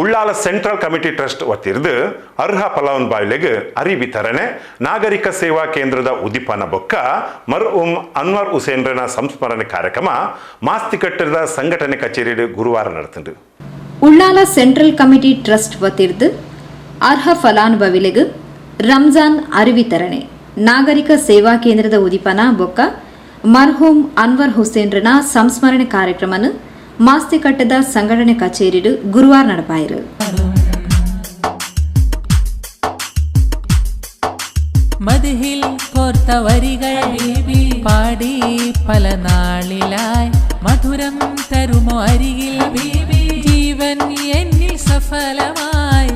Ullal central committee trust ವತಿರ್ದು ಅರ್ಹ ಫಲಾನುಭವಿಗಳಿಗೆ ಅರಿ ವಿತರಣೆ, ನಾಗರಿಕ ಸೇವಾ ಕೇಂದ್ರದ ಉದಿಪನ ಬೊಕ್ಕ, ಮರ್ ಉಮ್ ಅನ್ವರ್ ಹುಸೇನ್ರನ ಸಂಸ್ಮರಣೆ ಕಾರ್ಯಕ್ರಮ ಮಾಸ್ತಿ ಮಾಸ್ತಿಕಟ್ಟದ ಸಂಘಟನೆ ಕಚೇರಿ ಗುರುವಾರ ನಡೆತಿಂಡು ಉಳ್ಳಾಲ ಸೆಂಟ್ರಲ್ ಕಮಿಟಿ ಟ್ರಸ್ಟ್ ವತಿರ್ದು ಅರ್ಹ ಫಲಾನುಭವಿಗಳಿಗೆ ರಂಜಾನ್ ಅರಿವಿತರಣೆ ನಾಗರಿಕ ಸೇವಾ ಕೇಂದ್ರದ ಉದಿಪನ ಬೊಕ್ಕ ಮರ್ಹೂಮ್ ಅನ್ವರ್ ಹುಸೇನ್ರನ ಸಂಸ್ಮರಣೆ ಕಾರ್ಯಕ್ರಮನ ಮಾಸ್ತಿಕಟ್ಟದ ಸಂಘಟನೆ ಕಚೇರಿಡು ಗುರುವಾರ ನಡಪಾಯಿರು മതിഹിൽ കോർത്ത വരികൾ പാടി പല നാളിലായി മധുരം തരുമോ അരികിൽ ബീബി ജീവൻ എന്നിൽ സഫലമായി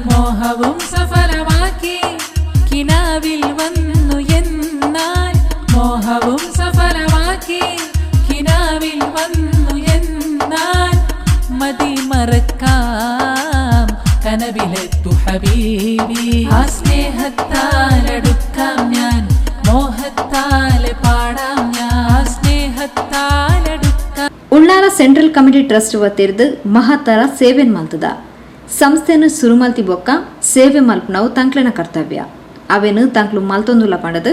മതി മറക്കാം കനവിലെത്തു ഹബീബി ആ സ്നേഹത്താലെടുക്കാം ഞാൻ മോഹത്താലെ പാടാം ഞാൻ ആ സ്നേഹത്താലെടുക്കാം ಉಳ್ಳಾಲ ಸೆಂಟ್ರಲ್ ಕಮಿಟಿ ಟ್ರಸ್ಟ್ ವತಿರ್ದು ಮಹತ್ತರ ಸೇವೆ ಮಲ್ತದ ಸಂಸ್ಥೆಯನ್ನು ಸುರು ಮಲ್ತಿ ಬೊಕ್ಕ ಸೇವೆ ಮಲ್ಪನವು ತಂಕ್ಲನ ಕರ್ತವ್ಯ ಅವೇನು ತಂಕ್ಲು ಮಲ್ತೊಂದುಲ ಪಂಡದು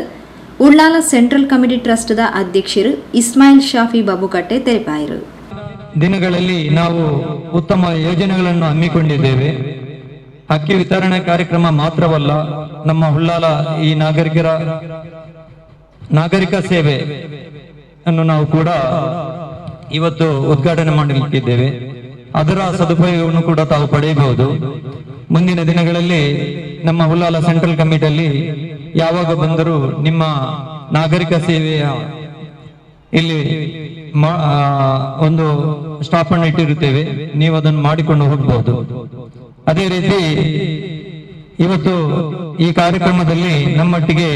ಉಳ್ಳಾಲ ಸೆಂಟ್ರಲ್ ಕಮಿಟಿ ಟ್ರಸ್ಟ್ದ ಅಧ್ಯಕ್ಷರು ಇಸ್ಮಾಯಿಲ್ ಶಾಫಿ ಬಾಬುಕಟ್ಟೆ ತೆರೆಪಾಯಿರು ದಿನಗಳಲ್ಲಿ ನಾವು ಉತ್ತಮ ಯೋಜನೆಗಳನ್ನು ಹಮ್ಮಿಕೊಂಡಿದ್ದೇವೆ. ಅಕ್ಕಿ ವಿತರಣೆ ಕಾರ್ಯಕ್ರಮ ಮಾತ್ರವಲ್ಲ, ನಮ್ಮ ಹುಲ್ಲಾಲ ಈ ನಾಗರಿಕರ ನಾಗರಿಕ ಸೇವೆ ಅನ್ನು ನಾವು ಕೂಡ ಇವತ್ತು ಉದ್ಘಾಟನೆ ಮಾಡಲಿಕ್ಕಿದ್ದೇವೆ. ಅದರ ಸದುಪಯೋಗವನ್ನು ಕೂಡ ತಾವು ಪಡೆಯಬಹುದು. ಮುಂದಿನ ದಿನಗಳಲ್ಲಿ ನಮ್ಮ ಹುಲ್ಲಾಲ ಸೆಂಟ್ರಲ್ ಕಮಿಟಿಯಲ್ಲಿ ಯಾವಾಗ ಬಂದರೂ ನಿಮ್ಮ ನಾಗರಿಕ ಸೇವೆಯ ಇಲ್ಲಿ ಒಂದು ಸ್ಟಾಪ್ ಅನ್ನು ಇಟ್ಟಿರುತ್ತೇವೆ. ನೀವು ಅದನ್ನು ಮಾಡಿಕೊಂಡು ಹೋಗಬಹುದು. ಅದೇ ರೀತಿ ಇವತ್ತು ಈ ಕಾರ್ಯಕ್ರಮದಲ್ಲಿ ನಮ್ಮೊಟ್ಟಿಗೆ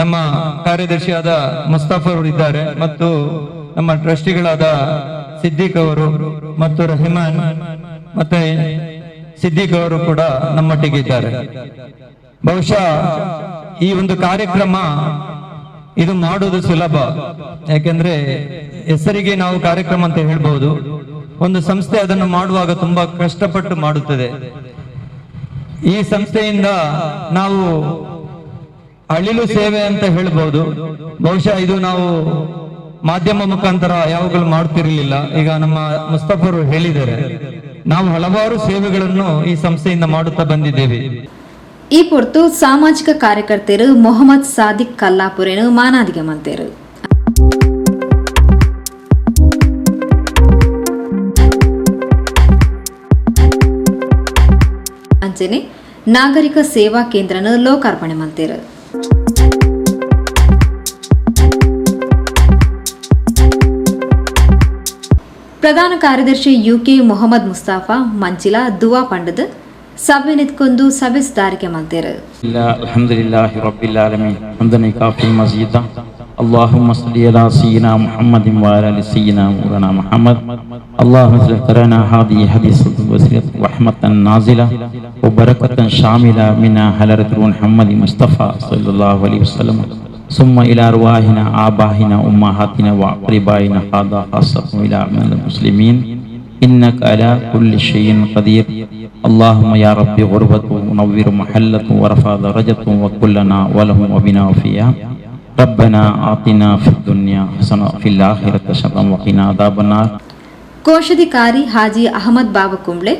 ನಮ್ಮ ಕಾರ್ಯದರ್ಶಿಯಾದ ಮುಸ್ತಾಫ್ ಅವರು ಇದ್ದಾರೆ ಮತ್ತು ನಮ್ಮ ಟ್ರಸ್ಟಿಗಳಾದ ಸಿದ್ದಿಕ್ ಅವರು ಮತ್ತು ರಹಿಮಾನ್ ಮತ್ತೆ ಸಿದ್ದಿಕ್ ಅವರು ಕೂಡ ನಮ್ಮೊಟ್ಟಿಗೆ ಇದ್ದಾರೆ. ಬಹುಶಃ ಈ ಒಂದು ಕಾರ್ಯಕ್ರಮ ಇದು ಮಾಡುವುದು ಸುಲಭ. ಯಾಕೆಂದ್ರೆ ಹೆಸರಿಗೆ ನಾವು ಕಾರ್ಯಕ್ರಮ ಅಂತ ಹೇಳ್ಬಹುದು ಒಂದು ಸಂಸ್ಥೆ ಅದನ್ನು ಮಾಡುವಾಗ ತುಂಬಾ ಕಷ್ಟಪಟ್ಟು ಮಾಡುತ್ತದೆ. ಈ ಸಂಸ್ಥೆಯಿಂದ ನಾವು ಅಳಿಲು ಸೇವೆ ಅಂತ ಹೇಳ್ಬಹುದು ಬಹುಶಃ ಇದು ನಾವು ಮಾಧ್ಯಮ ಮುಖಾಂತರ ಯಾವಾಗಲೂ ಮಾಡ್ತಿರ್ಲಿಲ್ಲ. ಈಗ ನಮ್ಮ ಮುಸ್ತಫರು ಹೇಳಿದ್ದಾರೆ. ನಾವು ಹಲವಾರು ಸೇವೆಗಳನ್ನು ಈ ಸಂಸ್ಥೆಯಿಂದ ಮಾಡುತ್ತಾ ಬಂದಿದ್ದೇವೆ. ಈ ಪೊರ್ತು ಸಾಮಾಜಿಕ ಕಾರ್ಯಕರ್ತರು ಮೊಹಮ್ಮದ್ ಸಾದಿಕ್ ಕಲ್ಲಾಪುರೇನು ಮಾನಾದಿಗೆ ಮಂತೇರು ಅಂಚನೆ ನಾಗರಿಕ ಸೇವಾ ಕೇಂದ್ರನ ಲೋಕಾರ್ಪಣೆ ಮಂತೇರು ಪ್ರಧಾನ ಕಾರ್ಯದರ್ಶಿ ಯುಕೆ ಮೊಹಮ್ಮದ್ ಮುಸ್ತಾಫಾ ಮಂಚಿಲ ದುವಾ ಪಂಡದ್ ಸಭೆ ನಿತ್ಕೊಂಡು ಸಭೆ ಸುಧಾರಿಕೆ ಮಂತೇರು الله الحمد لله رب العالمين حمدا كافي مزيدا اللهم صل على سيدنا محمد وعلى ال سيدنا مولانا محمد اللهم صل لنا هذه حديث وسيلة رحمة نازلة وبركة شاملة منا حلرة محمد مصطفى صلى الله عليه وسلم ثم إلى أرواحنا آبائنا أمهاتنا وأقربائنا هذا خاصة إلى من المسلمين إنك على كل شيء قدير اللهم يا ربي غربته ونور محلة ورفع درجة وكلنا ولهم وبنا وفيها ربنا آتنا في الدنيا حسنة وفي الآخرة حسنة وقنا عذاب النار ಕೋಶಾಧಿಕಾರಿ ಹಾಜಿ ಅಹಮದ್ ಬಾಬಾ ಕುಂಬ್ಳೆ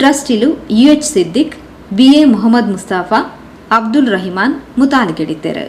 ಟ್ರಸ್ಟಿಲು ಯುಎಚ್ ಸಿದ್ದಿಕ್ ಬಿಎ ಮೊಹಮ್ಮದ್ ಮುಸ್ತಾಫಾ ಅಬ್ದುಲ್ ರಹಿಮಾನ್ ಮುತಾಲಿಕೆಡಿದ್ದರು